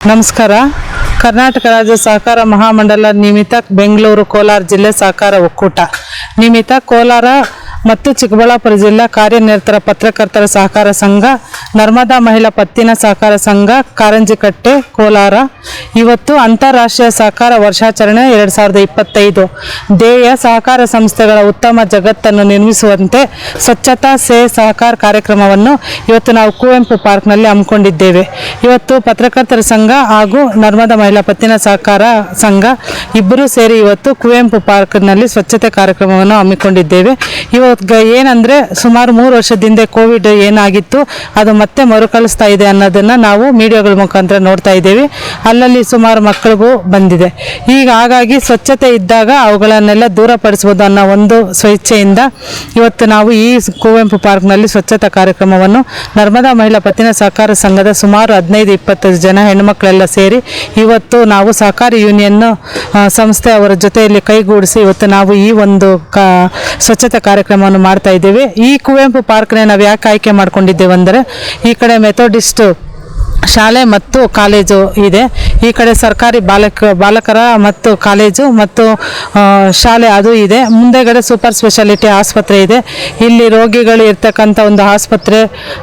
ನಮಸ್ಕಾರ. ಕರ್ನಾಟಕ ರಾಜ್ಯ ಸಹಕಾರ ಮಹಾಮಂಡಲ ನಿಮಿತ್ತ ಬೆಂಗಳೂರು ಕೋಲಾರ ಜಿಲ್ಲೆ ಸಹಕಾರ ಒಕ್ಕೂಟ. ನಿಮಿತ್ತ ಕೋಲಾರ ಮತ್ತು ಚಿಕ್ಕಬಳ್ಳಾಪುರ ಜಿಲ್ಲಾ ಕಾರ್ಯನಿರತರ ಪತ್ರಕರ್ತರ ಸಹಕಾರ ಸಂಘ, ನರ್ಮದಾ ಮಹಿಳಾ ಪತ್ತಿನ ಸಹಕಾರ ಸಂಘ, ಕಾರಂಜಿಕಟ್ಟೆ, ಕೋಲಾರ. ಇವತ್ತು ಅಂತಾರಾಷ್ಟ್ರೀಯ ಸಹಕಾರ ವರ್ಷಾಚರಣೆ ಎರಡು ಸಾವಿರದ ಇಪ್ಪತ್ತೈದು. ಧ್ಯೇಯ ಸಹಕಾರ ಸಂಸ್ಥೆಗಳ ಉತ್ತಮ ಜಗತ್ತನ್ನು ನಿರ್ಮಿಸುವಂತೆ ಸ್ವಚ್ಛತಾ ಸೇ ಸಹಕಾರ ಕಾರ್ಯಕ್ರಮವನ್ನು ಇವತ್ತು ನಾವು ಕುವೆಂಪು ಪಾರ್ಕ್ನಲ್ಲಿ ಹಮ್ಮಿಕೊಂಡಿದ್ದೇವೆ. ಇವತ್ತು ಪತ್ರಕರ್ತರ ಸಂಘ ಹಾಗೂ ನರ್ಮದಾ ಮಹಿಳಾ ಪತ್ತಿನ ಸಹಕಾರ ಸಂಘ ಇಬ್ಬರೂ ಸೇರಿ ಇವತ್ತು ಕುವೆಂಪು ಪಾರ್ಕ್ನಲ್ಲಿ ಸ್ವಚ್ಛತೆ ಕಾರ್ಯಕ್ರಮವನ್ನು ಹಮ್ಮಿಕೊಂಡಿದ್ದೇವೆ. ಇವಾಗ ಏನಂದರೆ ಸುಮಾರು ಮೂರು ವರ್ಷದಿಂದ ಕೋವಿಡ್ ಏನಾಗಿತ್ತು, ಅದು ಮತ್ತೆ ಮರುಕಳಿಸ್ತಾ ಇದೆ ಅನ್ನೋದನ್ನು ನಾವು ಮೀಡಿಯಾಗಳ ಮುಖಾಂತರ ನೋಡ್ತಾ ಇದ್ದೀವಿ. ಅಲ್ಲಲ್ಲಿ ಸುಮಾರು ಮಕ್ಕಳಿಗೂ ಬಂದಿದೆ. ಈಗ ಹಾಗಾಗಿ ಸ್ವಚ್ಛತೆ ಇದ್ದಾಗ ಅವುಗಳನ್ನೆಲ್ಲ ದೂರಪಡಿಸ್ಬೋದು ಅನ್ನೋ ಒಂದು ಸ್ವೇಚ್ಛೆಯಿಂದ ಇವತ್ತು ನಾವು ಈ ಕುವೆಂಪು ಪಾರ್ಕ್ನಲ್ಲಿ ಸ್ವಚ್ಛತಾ ಕಾರ್ಯಕ್ರಮವನ್ನು ನರ್ಮದಾ ಮಹಿಳಾ ಪತ್ತಿನ ಸಹಕಾರ ಸಂಘದ ಸುಮಾರು ಹದಿನೈದು, ಇಪ್ಪತ್ತು ಜನ ಹೆಣ್ಣುಮಕ್ಕಳೆಲ್ಲ ಸೇರಿ ಇವತ್ತು ನಾವು ಸಹಕಾರಿ ಯೂನಿಯನ್ ಸಂಸ್ಥೆ ಅವರ ಜೊತೆಯಲ್ಲಿ ಕೈಗೂಡಿಸಿ ಇವತ್ತು ನಾವು ಈ ಒಂದು ಸ್ವಚ್ಛತಾ ಸ್ವಚ್ಛತಾ ಕಾರ್ಯಕ್ರಮವನ್ನು ಮಾಡ್ತಾ ಇದ್ದೇವೆ. ಈ ಕುವೆಂಪು ಪಾರ್ಕ್ನ ನಾವು ಯಾಕೆ ಆಯ್ಕೆ ಮಾಡ್ಕೊಂಡಿದ್ದೇವೆ ಅಂದರೆ ಈ ಕಡೆ ಮೆಥೋಡಿಸ್ಟ್ ಶಾಲೆ ಮತ್ತು ಕಾಲೇಜು ಇದೆ. ಈ ಕಡೆ ಸರ್ಕಾರಿ ಬಾಲಕ, ಬಾಲಕರ ಮತ್ತು ಕಾಲೇಜು ಮತ್ತು ಶಾಲೆ ಅದು ಇದೆ. ಮುಂದೆಗಡೆ ಸೂಪರ್ ಸ್ಪೆಷಾಲಿಟಿ ಆಸ್ಪತ್ರೆ ಇದೆ. ಇಲ್ಲಿ ರೋಗಿಗಳು ಇರ್ತಕ್ಕಂಥ ಒಂದು ಆಸ್ಪತ್ರೆ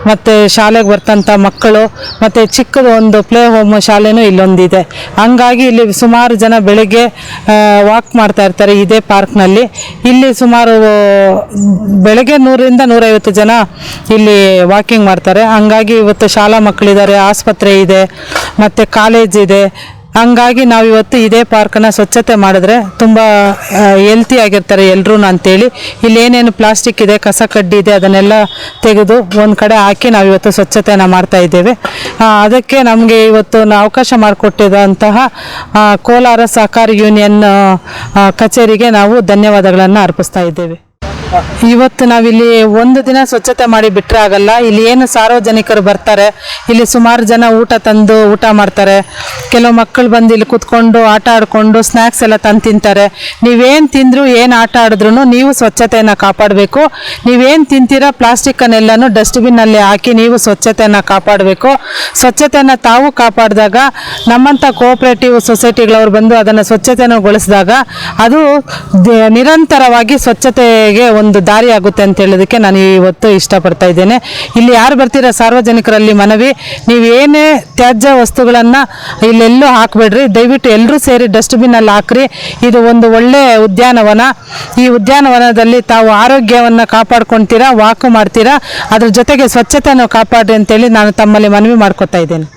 ಮತ್ತು ಶಾಲೆಗೆ ಬರ್ತಂಥ ಮಕ್ಕಳು ಮತ್ತು ಚಿಕ್ಕದು ಒಂದು ಪ್ಲೇ ಹೋಮ್ ಶಾಲೆನೂ ಇಲ್ಲೊಂದಿದೆ. ಹಂಗಾಗಿ ಇಲ್ಲಿ ಸುಮಾರು ಜನ ಬೆಳಿಗ್ಗೆ ವಾಕ್ ಮಾಡ್ತಾ ಇರ್ತಾರೆ ಇದೇ ಪಾರ್ಕ್ನಲ್ಲಿ. ಇಲ್ಲಿ ಸುಮಾರು, ಬೆಳಗ್ಗೆ ನೂರರಿಂದ ನೂರೈವತ್ತು ಜನ ಇಲ್ಲಿ ವಾಕಿಂಗ್ ಮಾಡ್ತಾರೆ. ಹಂಗಾಗಿ ಇವತ್ತು ಶಾಲಾ ಮಕ್ಕಳಿದ್ದಾರೆ, ಆಸ್ಪತ್ರೆ ಇದೆ, ಮತ್ತು ಕಾಲೇಜ್ ಇದೆ. ಹಂಗಾಗಿ ನಾವು ಇವತ್ತು ಇದೇ ಪಾರ್ಕನ್ನ ಸ್ವಚ್ಛತೆ ಮಾಡಿದ್ರೆ ತುಂಬ ಹೆಲ್ತಿ ಆಗಿರ್ತಾರೆ ಎಲ್ಲರೂ ಅಂತೇಳಿ. ಇಲ್ಲಿ ಏನೇನು ಪ್ಲಾಸ್ಟಿಕ್ ಇದೆ, ಕಸ ಕಡ್ಡಿ ಇದೆ, ಅದನ್ನೆಲ್ಲ ತೆಗೆದು ಒಂದು ಕಡೆ ಹಾಕಿ ನಾವು ಇವತ್ತು ಸ್ವಚ್ಛತೆಯನ್ನು ಮಾಡ್ತಾ ಇದ್ದೇವೆ. ಅದಕ್ಕೆ ನಮಗೆ ಇವತ್ತು ಅವಕಾಶ ಮಾಡಿಕೊಟ್ಟಿದಂತಹ ಕೋಲಾರ ಸಹಕಾರಿ ಯೂನಿಯನ್ ಕಚೇರಿಗೆ ನಾವು ಧನ್ಯವಾದಗಳನ್ನು ಅರ್ಪಿಸ್ತಾ ಇದ್ದೇವೆ. ಇವತ್ತು ನಾವಿಲ್ಲಿ ಒಂದು ದಿನ ಸ್ವಚ್ಛತೆ ಮಾಡಿ ಬಿಟ್ಟರೆ ಆಗಲ್ಲ. ಇಲ್ಲಿ ಏನು ಸಾರ್ವಜನಿಕರು ಬರ್ತಾರೆ, ಇಲ್ಲಿ ಸುಮಾರು ಜನ ಊಟ ತಂದು ಊಟ ಮಾಡ್ತಾರೆ. ಕೆಲವು ಮಕ್ಕಳು ಬಂದು ಇಲ್ಲಿ ಕುತ್ಕೊಂಡು ಆಟ ಆಡಿಕೊಂಡು ಸ್ನ್ಯಾಕ್ಸ್ ಎಲ್ಲ ತಂದು ತಿಂತಾರೆ. ನೀವೇನು ತಿಂದ್ರು ಏನು ಆಟ ಆಡಿದ್ರು ನೀವು ಸ್ವಚ್ಛತೆಯನ್ನು ಕಾಪಾಡಬೇಕು. ನೀವೇನು ತಿಂತೀರಾ ಪ್ಲಾಸ್ಟಿಕ್ಕನ್ನೆಲ್ಲನೂ ಡಸ್ಟ್ಬಿನ್ನಲ್ಲಿ ಹಾಕಿ ನೀವು ಸ್ವಚ್ಛತೆಯನ್ನು ಕಾಪಾಡಬೇಕು. ಸ್ವಚ್ಛತೆಯನ್ನು ತಾವು ಕಾಪಾಡಿದಾಗ ನಮ್ಮಂಥ ಕೋಆಪರೇಟಿವ್ ಸೊಸೈಟಿಗಳವ್ರು ಬಂದು ಅದನ್ನು ಸ್ವಚ್ಛತೆಯನ್ನು ಗೊಳಿಸಿದಾಗ ಅದು ನಿರಂತರವಾಗಿ ಸ್ವಚ್ಛತೆಗೆ ಒಂದು ದಾರಿ ಆಗುತ್ತೆ ಅಂತ ಹೇಳೋದಕ್ಕೆ ನಾನು ಇವತ್ತು ಇಷ್ಟಪಡ್ತಾ ಇದ್ದೇನೆ. ಇಲ್ಲಿ ಯಾರು ಬರ್ತೀರಾ? ಸಾರ್ವಜನಿಕರಲ್ಲಿ ಮನವಿ. ನೀವು ಏನೇ ತ್ಯಾಜ್ಯ ವಸ್ತುಗಳನ್ನು ಇಲ್ಲೆಲ್ಲೂ ಹಾಕಬೇಡ್ರಿ. ದಯವಿಟ್ಟು ಎಲ್ಲರೂ ಸೇರಿ ಡಸ್ಟ್ಬಿನ್ನಲ್ಲಿ ಹಾಕ್ರಿ. ಇದು ಒಂದು ಒಳ್ಳೆ ಉದ್ಯಾನವನ. ಈ ಉದ್ಯಾನವನದಲ್ಲಿ ತಾವು ಆರೋಗ್ಯವನ್ನು ಕಾಪಾಡ್ಕೊಳ್ತೀರಾ ವಾಕು ಮಾಡ್ತೀರಾ? ಅದ್ರ ಜೊತೆಗೆ ಸ್ವಚ್ಛತೆಯನ್ನು ಕಾಪಾಡ್ರಿ ಅಂತೇಳಿ ನಾನು ತಮ್ಮಲ್ಲಿ ಮನವಿ ಮಾಡ್ಕೊತಾ ಇದ್ದೇನೆ.